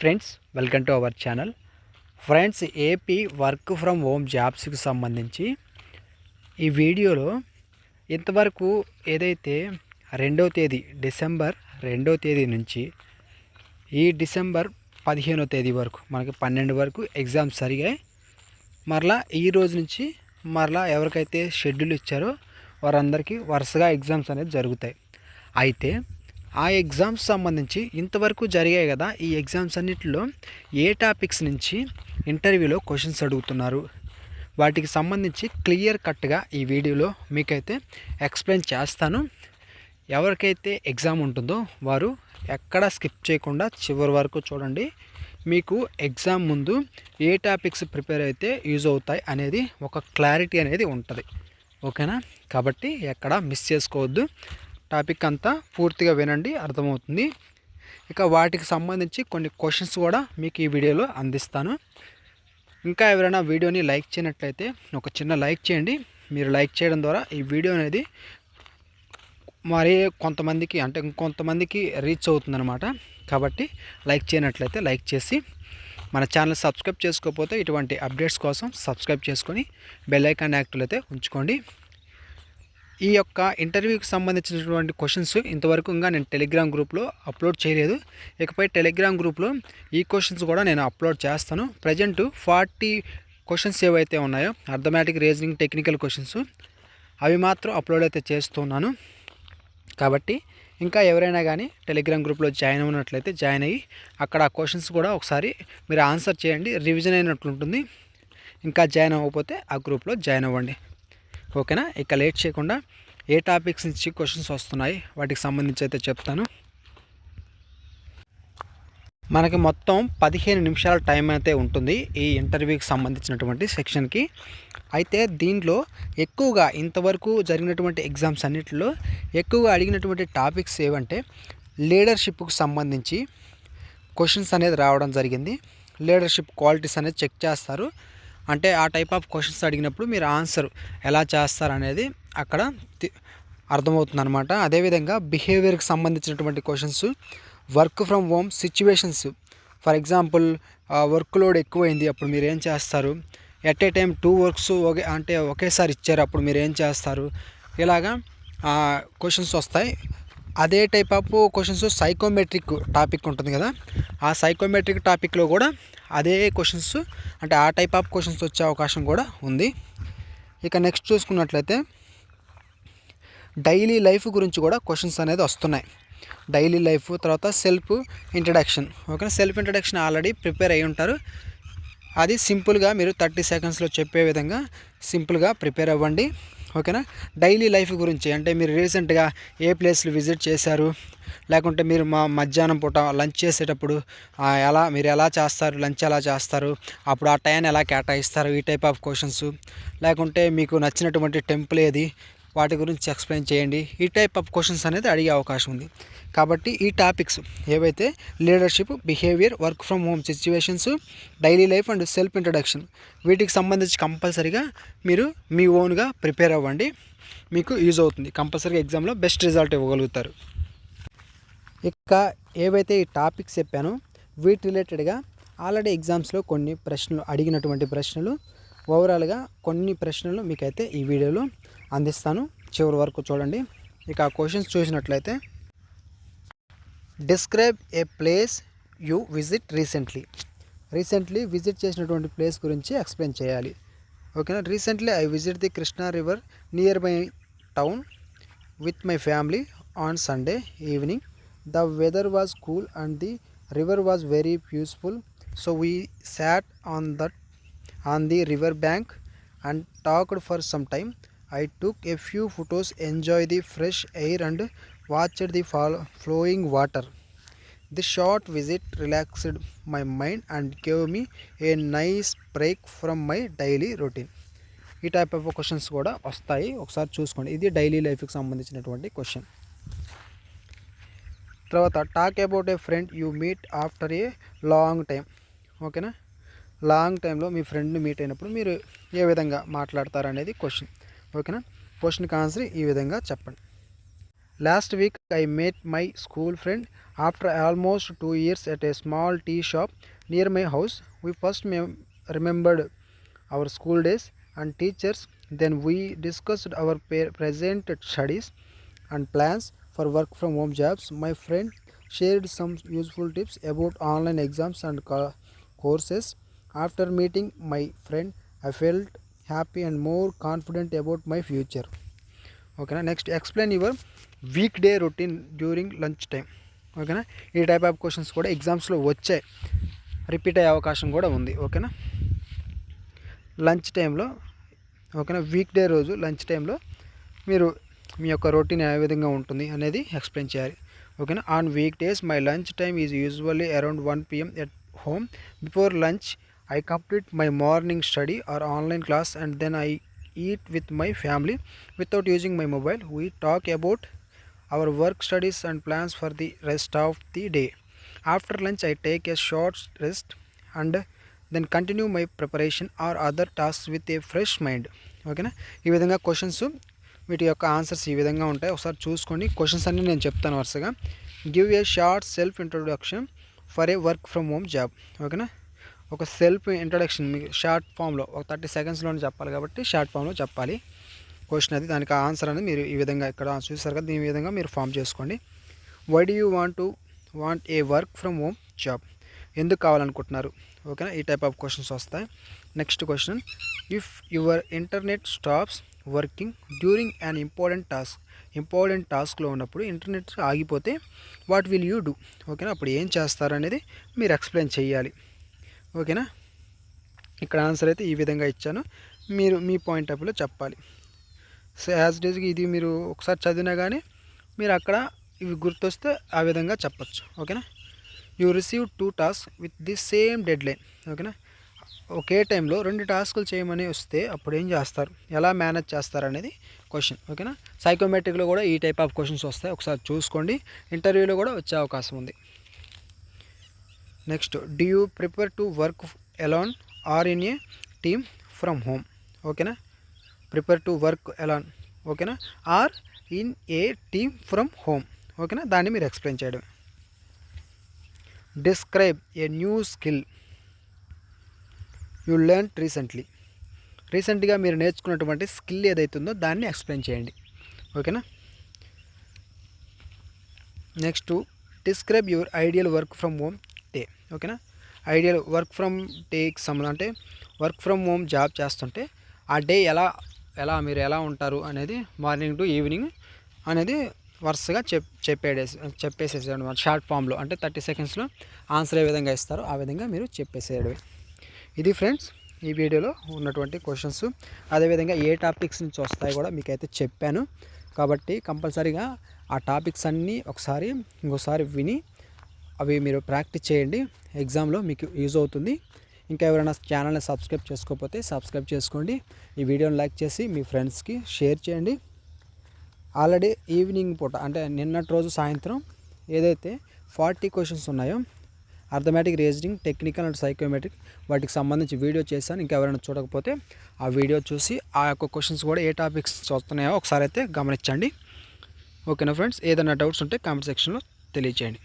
Friends welcome to our channel friends AP work from home జాబ్స్కి సంబంధించి ఈ వీడియోలో ఇంతవరకు ఏదైతే రెండవ తేదీ డిసెంబర్ రెండవ తేదీ నుంచి ఈ డిసెంబర్ పదిహేనో తేదీ వరకు మనకి పన్నెండు వరకు ఎగ్జామ్స్ జరిగాయి. మరలా ఈ రోజు నుంచి మరలా ఎవరికైతే షెడ్యూల్ ఇచ్చారో వారందరికీ వరుసగా ఎగ్జామ్స్ అనేది జరుగుతాయి. అయితే ఆ ఎగ్జామ్స్ సంబంధించి ఇంతవరకు జరిగాయి కదా ఈ ఎగ్జామ్స్ అన్నిటిలో ఏ టాపిక్స్ నుంచి ఇంటర్వ్యూలో క్వశ్చన్స్ అడుగుతున్నారు? వాటికి సంబంధించి క్లియర్ కట్గా ఈ వీడియోలో మీకైతే ఎక్స్ప్లెయిన్ చేస్తాను. ఎవరికైతే ఎగ్జామ్ ఉంటుందో వారు ఎక్కడ స్కిప్ చేయకుండా చివరి వరకు చూడండి. మీకు ఎగ్జామ్ ముందు ఏ టాపిక్స్ ప్రిపేర్ అయితే యూజ్ అవుతాయి అనేది ఒక క్లారిటీ అనేది ఉంటుంది. ఓకేనా? కాబట్టి ఎక్కడ మిస్ చేసుకోవద్దు. టాపిక్ అంతా పూర్తిగా వినండి అర్థమవుతుంది. ఇక వాటికి సంబంధించి కొన్ని క్వశ్చన్స్ కూడా మీకు ఈ వీడియోలో అందిస్తాను. ఇంకా ఎవరైనా వీడియోని లైక్ చేయనట్లయితే ఒక చిన్న లైక్ చేయండి. మీరు లైక్ చేయడం ద్వారా ఈ వీడియో అనేది మరి కొంతమందికి అంటే ఇంకొంతమందికి రీచ్ అవుతుందన్నమాట. కాబట్టి లైక్ చేయనట్లయితే లైక్ చేసి మన ఛానల్ సబ్స్క్రైబ్ చేసుకోకపోతే ఇటువంటి అప్డేట్స్ కోసం సబ్స్క్రైబ్ చేసుకొని బెల్ ఐకాన్ యాక్టివ్ అయితే ఉంచుకోండి. ఈ యొక్క ఇంటర్వ్యూకి సంబంధించినటువంటి క్వశ్చన్స్ ఇంతవరకు ఇంకా నేను టెలిగ్రామ్ గ్రూప్లో అప్లోడ్ చేయలేదు. ఇకపై టెలిగ్రామ్ గ్రూప్లో ఈ క్వశ్చన్స్ కూడా నేను అప్లోడ్ చేస్తాను. ప్రజెంట్ ఫార్టీ క్వశ్చన్స్ ఏవైతే ఉన్నాయో అర్థమెటిక్ రీజనింగ్ టెక్నికల్ క్వశ్చన్స్ అవి మాత్రం అప్లోడ్ అయితే చేస్తున్నాను. కాబట్టి ఇంకా ఎవరైనా కానీ టెలిగ్రామ్ గ్రూప్లో జాయిన్ అయినట్లయితే జాయిన్ అయ్యి అక్కడ ఆ క్వశ్చన్స్ కూడా ఒకసారి మీరు ఆన్సర్ చేయండి. రివిజన్ అయినట్లుంటుంది. ఇంకా జాయిన్ అవ్వకపోతే ఆ గ్రూప్లో జాయిన్ అవ్వండి. ఓకేనా? ఇక లేట్ చేయకుండా ఏ టాపిక్స్ నుంచి క్వశ్చన్స్ వస్తున్నాయి వాటికి సంబంధించి అయితే చెప్తాను. మనకి మొత్తం పదిహేను నిమిషాల టైం అయితే ఉంటుంది ఈ ఇంటర్వ్యూకి సంబంధించినటువంటి సెక్షన్కి. అయితే దీంట్లో ఎక్కువగా ఇంతవరకు జరిగినటువంటి ఎగ్జామ్స్ అన్నింటిలో ఎక్కువగా అడిగినటువంటి టాపిక్స్ ఏవంటే లీడర్షిప్కు సంబంధించి క్వశ్చన్స్ అనేది రావడం జరిగింది. లీడర్షిప్ క్వాలిటీస్ అనేది చెక్ చేస్తారు. అంటే ఆ టైప్ ఆఫ్ క్వశ్చన్స్ అడిగినప్పుడు మీరు ఆన్సర్ ఎలా చేస్తారు అనేది అక్కడ అర్థమవుతుంది అనమాట అదేవిధంగా బిహేవియర్కి సంబంధించినటువంటి questions work from home situations for example work load ఎక్కువైంది అప్పుడు మీరు ఏం చేస్తారు? At a time two works ఒకే అంటే ఒకేసారి ఇచ్చారు అప్పుడు మీరు ఏం చేస్తారు? ఇలాగా క్వశ్చన్స్ వస్తాయి. అదే type of questions psychometric topic ఉంటుంది కదా? ఆ సైకోమెట్రిక్ టాపిక్లో కూడా అదే క్వశ్చన్స్ అంటే ఆ టైప్ ఆఫ్ క్వశ్చన్స్ వచ్చే అవకాశం కూడా ఉంది. ఇక నెక్స్ట్ చూసుకున్నట్లయితే డైలీ లైఫ్ గురించి కూడా క్వశ్చన్స్ అనేది వస్తున్నాయి. డైలీ లైఫ్ తర్వాత సెల్ఫ్ ఇంట్రడక్షన్ ఓకేనా? సెల్ఫ్ ఇంట్రడక్షన్ ఆల్రెడీ ప్రిపేర్ అయి ఉంటారు. అది సింపుల్గా మీరు థర్టీ సెకండ్స్లో చెప్పే విధంగా సింపుల్గా ప్రిపేర్ అవ్వండి. ఓకేనా? డైలీ లైఫ్ గురించి అంటే మీరు రీసెంట్గా ఏ ప్లేస్లు విజిట్ చేశారు? లేకుంటే మీరు మా మధ్యాహ్నం పూట లంచ్ చేసేటప్పుడు ఎలా మీరు ఎలా చేస్తారు? లంచ్ ఎలా చేస్తారు? అప్పుడు ఆ టైం ఎలా కేటాయిస్తారు? ఈ టైప్ ఆఫ్ క్వశ్చన్స్. లేకుంటే మీకు నచ్చినటువంటి టెంపుల్ ఏది? వాటి గురించి ఎక్స్ప్లెయిన్ చేయండి. ఈ టైప్ ఆఫ్ క్వశ్చన్స్ అనేది అడిగే అవకాశం ఉంది. కాబట్టి ఈ టాపిక్స్ ఏవైతే leadership behaviour work from home situations daily life and self introduction వీటికి సంబంధించి కంపల్సరీగా మీరు మీ ఓన్గా ప్రిపేర్ అవ్వండి. మీకు యూజ్ అవుతుంది. కంపల్సరీగా ఎగ్జామ్లో బెస్ట్ రిజల్ట్ ఇవ్వగలుగుతారు. ఇక ఏవైతే ఈ టాపిక్స్ చెప్పానో వీటి రిలేటెడ్గా ఆల్రెడీ ఎగ్జామ్స్లో కొన్ని ప్రశ్నలు అడిగినటువంటి ప్రశ్నలు ఓవరాల్గా కొన్ని ప్రశ్నలు మీకైతే ఈ వీడియోలో అందిస్తాను. చివరి వరకు చూడండి. ఇక ఆ క్వశ్చన్స్ చూసినట్లయితే describe a place you visit recently recently visit చేసినటువంటి ప్లేస్ గురించి ఎక్స్ప్లెయిన్ చేయాలి. ఓకేనా? Recently I visit the Krishna river near my town with my family on Sunday evening the weather was cool and the river was very peaceful so we sat on that on the river bank and talked for some time I took a few photos enjoy the fresh air and watched the follow flowing water the short visit relaxed my mind and gave me a nice break from my daily routine ఈ type of questions కూడా వస్తాయి ఒకసారి చూసుకోండి ఇది daily లైఫ్కి సంబంధించినటువంటి question తర్వాత talk about a friend you meet after a long time ఓకేనా లాంగ్ టైంలో మీ ఫ్రెండ్ని మీట్ అయినప్పుడు మీరు ఏ విధంగా మాట్లాడతారనేది క్వశ్చన్. ఓకేనా? క్వశ్చన్కి ఆన్సర్ ఈ విధంగా చెప్పండి. Last week I met my school friend after almost two years at a small tea shop near my house. We first మేం remembered our school days and teachers. Then we discussed our pay present studies and plans for work from home jobs. My friend shared some useful tips about online exams and courses. After meeting my friend, I felt happy and more confident about my future. ఓకేనా next explain your weekday routine during lunch time ఓకేనా ఈ type of questions కూడా ఎగ్జామ్స్లో వచ్చాయి repeat అయ్యే అవకాశం కూడా ఉంది. ఓకేనా లంచ్ టైంలో ఓకేనా వీక్ డే రోజు లంచ్ టైంలో మీరు మీ యొక్క రొటీన్ ఏ విధంగా ఉంటుంది అనేది ఎక్స్ప్లెయిన్ చేయాలి. ఓకేనా on weekdays my lunch time is usually around one PM at home before lunch I complete my morning study or online class and then I eat with my family without using my mobile we talk about our work studies and plans for the rest of the day after lunch I take a short rest and then continue my preparation or other task with a fresh mind ఓకేనా ఈ విధంగా questions వీటి యొక్క answers ఈ విధంగా ఉంటాయి ఒకసారి చూసుకోండి క్వశ్చన్స్ అన్నీ నేను చెప్తాను వరుసగా give a short self introduction for a work from home job ఓకేనా ఒక సెల్ఫ్ ఇంట్రడక్షన్ మీకు షార్ట్ ఫామ్లో ఒక థర్టీ సెకండ్స్లోనే చెప్పాలి కాబట్టి షార్ట్ ఫామ్లో చెప్పాలి. క్వశ్చన్ అది దానికి ఆన్సర్ అనేది మీరు ఈ విధంగా ఇక్కడ చూసారు కదా దీని విధంగా మీరు ఫామ్ చేసుకోండి. Why do you want to want a work from home job ఎందుకు కావాలనుకుంటున్నారు? ఓకేనా? ఈ టైప్ ఆఫ్ క్వశ్చన్స్ వస్తాయి. Next question if your internet stops working during an important task important టాస్క్లో ఉన్నప్పుడు ఇంటర్నెట్ ఆగిపోతే వాట్ విల్ యూ డూ ఓకేనా? అప్పుడు ఏం చేస్తారు అనేది మీరు ఎక్స్ప్లెయిన్ చేయాలి. ఓకేనా? ఇక్కడ ఆన్సర్ అయితే ఈ విధంగా ఇచ్చాను. మీరు మీ పాయింట్ ఆఫ్ వ్యూలో చెప్పాలి. సో యాజ్ డేస్కి ఇది మీరు ఒకసారి చదివినా కానీ మీరు అక్కడ ఇవి గుర్తొస్తే ఆ విధంగా చెప్పచ్చు. ఓకేనా? You receive two task with the same deadline ఓకేనా? ఒకే టైంలో రెండు టాస్కులు చేయమని వస్తే అప్పుడు ఏం చేస్తారు? ఎలా మేనేజ్ చేస్తారు అనేది క్వశ్చన్ ఓకేనా? సైకోమెట్రిక్లో కూడా ఈ టైప్ ఆఫ్ క్వశ్చన్స్ వస్తాయి. ఒకసారి చూసుకోండి. ఇంటర్వ్యూలో కూడా వచ్చే అవకాశం ఉంది. Next do you prepare to work alone or in a team from home ఓకేనా ప్రిపేర్ టు వర్క్ ఎలాన్ ఓకేనా or in a team from home ఓకేనా దాన్ని మీరు ఎక్స్ప్లెయిన్ చేయడం describe a new skill you learn recently రీసెంట్గా మీరు నేర్చుకున్నటువంటి skill ఏదైతుందో దాన్ని ఎక్స్ప్లెయిన్ చేయండి ఓకేనా next describe your ideal work from home ఓకేనా? ఐడియల్ వర్క్ ఫ్రమ్ డేకి సంబంధం అంటే వర్క్ ఫ్రమ్ హోమ్ జాబ్ చేస్తుంటే ఆ డే ఎలా ఎలా మీరు ఎలా ఉంటారు అనేది మార్నింగ్ టు ఈవినింగ్ అనేది వరుసగా చెప్ చెప్పేడేసి చెప్పేసేసేయడం షార్ట్ ఫామ్లో అంటే థర్టీ సెకండ్స్లో ఆన్సర్ ఏ విధంగా ఇస్తారో ఆ విధంగా మీరు చెప్పేసేయడమే. ఇది ఫ్రెండ్స్ ఈ వీడియోలో ఉన్నటువంటి క్వశ్చన్స్. అదేవిధంగా ఏ టాపిక్స్ నుంచి వస్తాయి కూడా మీకైతే చెప్పాను. కాబట్టి కంపల్సరీగా ఆ టాపిక్స్ అన్నీ ఒకసారి ఇంకోసారి విని అవి మీరు ప్రాక్టీస్ చేయండి. ఎగ్జామ్లో మీకు యూజ్ అవుతుంది. ఇంకా ఎవరైనా ఛానల్ని సబ్స్క్రైబ్ చేసుకోకపోతే సబ్స్క్రైబ్ చేసుకోండి. ఈ వీడియోని లైక్ చేసి మీ ఫ్రెండ్స్కి షేర్ చేయండి. ఆల్రెడీ ఈవినింగ్ పూట అంటే నిన్నటి రోజు సాయంత్రం ఏదైతే ఫార్టీ క్వశ్చన్స్ ఉన్నాయో arithmetic reasoning technical and psychometric వాటికి సంబంధించి వీడియో చేశాను. ఇంకా ఎవరైనా చూడకపోతే ఆ వీడియో చూసి ఆ యొక్క క్వశ్చన్స్ కూడా ఏ టాపిక్స్ వస్తున్నాయో ఒకసారి అయితే గమనించండి. ఓకేనా ఫ్రెండ్స్? ఏదైనా డౌట్స్ ఉంటే కామెంట్ సెక్షన్లో తెలియచేయండి.